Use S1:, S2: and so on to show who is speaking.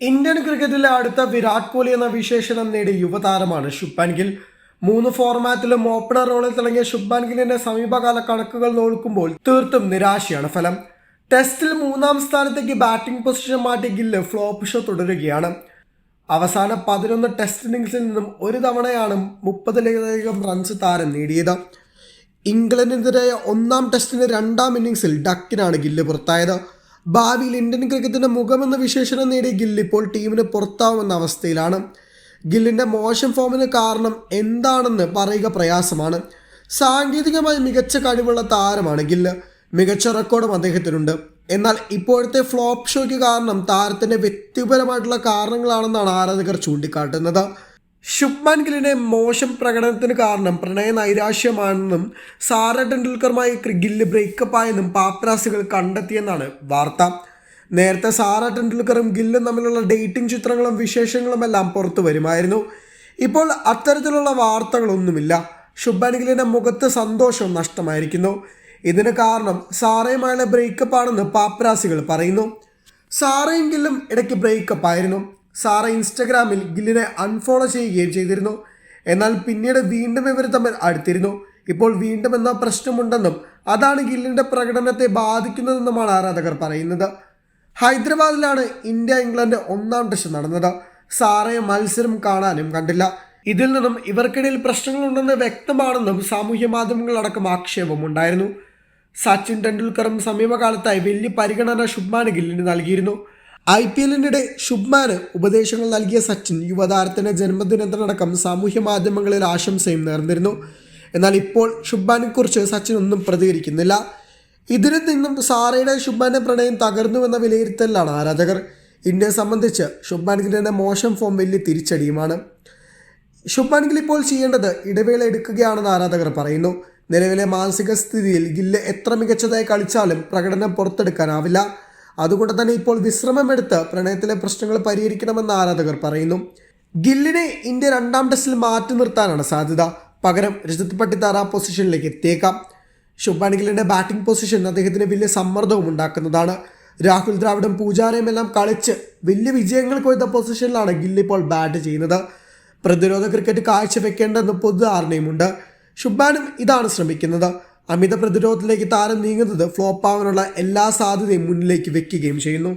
S1: Indian ക്രിക്കറ്റിലെ അടുത്ത വിരാട് കോഹ്ലി എന്ന വിശേഷണം നേടിയ യുവതാരമാണ് ശുഭാൻ ഗിൽ. മൂന്ന് ഫോർമാറ്റിലും ഓപ്പണർ റോളിൽ തിളങ്ങിയ ശുഭാൻ ഗില്ലിന്റെ സമീപകാല കണക്കുകൾ നോക്കുമ്പോൾ തീർത്തും നിരാശയാണ് ഫലം. ടെസ്റ്റിൽ മൂന്നാം സ്ഥാനത്തേക്ക് ബാറ്റിംഗ് പൊസിഷൻ മാറ്റി ഗില്ല് ഫ്ലോപ്പ് ഷോ തുടരുകയാണ്. അവസാന പതിനൊന്ന് ടെസ്റ്റ് ഇന്നിംഗ്സിൽ നിന്നും ഒരു തവണയാണ് മുപ്പതിലധികം റൺസ് താരം നേടിയത്. ഇംഗ്ലണ്ടിനെതിരായ ഒന്നാം ടെസ്റ്റിന്റെ രണ്ടാം ഇന്നിംഗ്സിൽ ഡക്കിനാണ് ഗില്ല് പുറത്തായത്. ഭാവിയിൽ ഇന്ത്യൻ ക്രിക്കറ്റിന്റെ മുഖമെന്ന വിശേഷണം നേടിയ ഗില്ല് ഇപ്പോൾ ടീമിന് പുറത്താവുന്ന അവസ്ഥയിലാണ്. ഗില്ലിന്റെ മോശം ഫോമിന് കാരണം എന്താണെന്ന് പറയുക പ്രയാസമാണ്. സാങ്കേതികമായി മികച്ച കഴിവുള്ള താരമാണ് ഗില്ല്. മികച്ച റെക്കോർഡും അദ്ദേഹത്തിനുണ്ട്. എന്നാൽ ഇപ്പോഴത്തെ ഫ്ലോപ്പ് ഷോയ്ക്ക് കാരണം താരത്തിന്റെ വ്യക്തിപരമായിട്ടുള്ള കാരണങ്ങളാണെന്നാണ് ആരാധകർ ചൂണ്ടിക്കാട്ടുന്നത്. ശുഭ്മാൻ ഗില്ലിന്റെ മോശം പ്രകടനത്തിന് കാരണം പ്രണയ നൈരാശ്യമാണെന്നും സാറ ടെണ്ടുൽക്കറുമായി ഗില്ല് ബ്രേക്കപ്പ് ആയെന്നും പാപ്പരാസികൾ കണ്ടെത്തിയെന്നാണ് വാർത്ത. നേരത്തെ സാറ ടെണ്ടുൽക്കറും ഗില്ലും തമ്മിലുള്ള ഡേറ്റിംഗ് ചിത്രങ്ങളും വിശേഷങ്ങളും എല്ലാം പുറത്തു വരുമായിരുന്നു. ഇപ്പോൾ അത്തരത്തിലുള്ള വാർത്തകളൊന്നുമില്ല. ശുഭ്മാൻ ഗില്ലിന്റെ മുഖത്ത് സന്തോഷം നഷ്ടമായിരിക്കുന്നു. ഇതിന് കാരണം സാറയുമായുള്ള ബ്രേക്കപ്പ് ആണെന്ന് പാപ്പരാസികൾ പറയുന്നു. സാറയും ഗില്ലും ഇടയ്ക്ക് ബ്രേക്കപ്പ് ആയിരുന്നു. സാറ ഇൻസ്റ്റഗ്രാമിൽ ഗില്ലിനെ അൺഫോളോ ചെയ്യുകയും ചെയ്തിരുന്നു. എന്നാൽ പിന്നീട് വീണ്ടും ഇവർ തമ്മിൽ അടുത്തിരുന്നു. ഇപ്പോൾ വീണ്ടും എന്ന പ്രശ്നമുണ്ടെന്നും അതാണ് ഗില്ലിന്റെ പ്രകടനത്തെ ബാധിക്കുന്നതെന്നുമാണ് ആരാധകർ പറയുന്നത്. ഹൈദരാബാദിലാണ് ഇന്ത്യ ഇംഗ്ലണ്ട് ഒന്നാം ടെസ്റ്റ് നടന്നത്. സാറയെ മത്സരം കാണാനും കണ്ടില്ല. ഇതിൽ നിന്നും ഇവർക്കിടയിൽ പ്രശ്നങ്ങളുണ്ടെന്ന് വ്യക്തമാണെന്നും സാമൂഹ്യ മാധ്യമങ്ങളടക്കം ആക്ഷേപമുണ്ടായിരുന്നു സച്ചിൻ ടെണ്ടുൽക്കറും സമീപകാലത്തായി വലിയ പരിഗണന ശുഭ്മാന് ഗില്ലിന് നൽകിയിരുന്നു. ഐ പി എല്ലിനിടെ ശുഭ്മാന് ഉപദേശങ്ങൾ നൽകിയ സച്ചിൻ യുവതാരത്തിന്റെ ജന്മദിനത്തിനടക്കം സാമൂഹ്യ മാധ്യമങ്ങളിൽ ആശംസയും നേർന്നിരുന്നു. എന്നാൽ ഇപ്പോൾ ശുഭ്മാനെക്കുറിച്ച് സച്ചിൻ ഒന്നും പ്രതികരിക്കുന്നില്ല. ഇതിൽ നിന്നും സാറയുടെ ശുഭ്മാന്റെ പ്രണയം തകർന്നുവെന്ന വിലയിരുത്തലിലാണ് ആരാധകർ. ഇന്ത്യയെ സംബന്ധിച്ച് ശുഭ്മാൻ മോശം ഫോം വലിയ തിരിച്ചടിയുമാണ്. ശുഭ്മാൻ ഗിൽ ഇപ്പോൾ ചെയ്യേണ്ടത് ഇടവേള എടുക്കുകയാണെന്ന് ആരാധകർ പറയുന്നു. നിലവിലെ മാനസിക സ്ഥിതിയിൽ ഗില്ല് എത്ര മികച്ചതായി കളിച്ചാലും പ്രകടനം പുറത്തെടുക്കാനാവില്ല. അതുകൊണ്ട് തന്നെ ഇപ്പോൾ വിശ്രമമെടുത്ത് പ്രണയത്തിലെ പ്രശ്നങ്ങൾ പരിഹരിക്കണമെന്ന് ആരാധകർ പറയുന്നു. ഗില്ലിനെ ഇന്ത്യ രണ്ടാം ടെസ്റ്റിൽ മാറ്റി നിർത്താനാണ് സാധ്യത. പകരം രജത് പട്ടിത്താറ പൊസിഷനിലേക്ക് എത്തിയേക്കാം. ശുഭാൻ ഗില്ലിന്റെ ബാറ്റിംഗ് പൊസിഷൻ അദ്ദേഹത്തിന് വലിയ സമ്മർദ്ദവും ഉണ്ടാക്കുന്നതാണ്. രാഹുൽ ദ്രാവിഡും പൂജാരയും എല്ലാം കളിച്ച് വലിയ വിജയങ്ങൾ കൊയ്ത പൊസിഷനിലാണ് ഗില്ല് ഇപ്പോൾ ബാറ്റ് ചെയ്യുന്നത്. പ്രതിരോധ ക്രിക്കറ്റ് കാഴ്ചവെക്കേണ്ടെന്ന് പൊതുധാരണയുമുണ്ട്. ശുഭാനും ഇതാണ് ശ്രമിക്കുന്നത്. അമിത പ്രതിരോധത്തിലേക്ക് താരം നീങ്ങുന്നത് ഫ്ലോപ്പാവാനുള്ള എല്ലാ സാധ്യതയും മുന്നിലേക്ക് വെക്കുകയും ചെയ്യുന്നു.